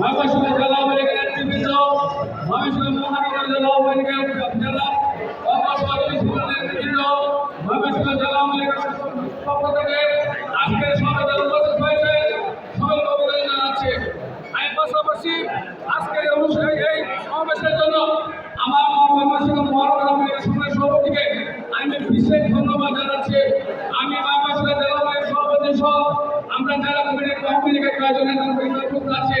আওয়ামী লীগের নেতৃবৃন্দ ময়মনসিংহ মহানগর জেলা আওয়ামী লীগের জেলা সুপার নেতৃবৃন্দ ময়মনসিংহ জেলা আওয়ামী লীগের পক্ষ থেকে আজকের সমাবেশে উপস্থিত হয়েছে। সকলকে অভিনন্দন জানাচ্ছি। আমি পাশাপাশি আজকের অনুষ্ঠানে, এই সমাবেশের জন্য আমার ময়মনসিংহ মহানগর আওয়ামী লীগের সভাপতিকে আমি বিশেষ ধন্যবাদ জানাচ্ছি। আমি ময়মনসিংহ জেলা আওয়ামী সভাপতি সহ আমরা যারা কমিটির আওয়ামী উপস্থিত আছে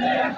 Hey,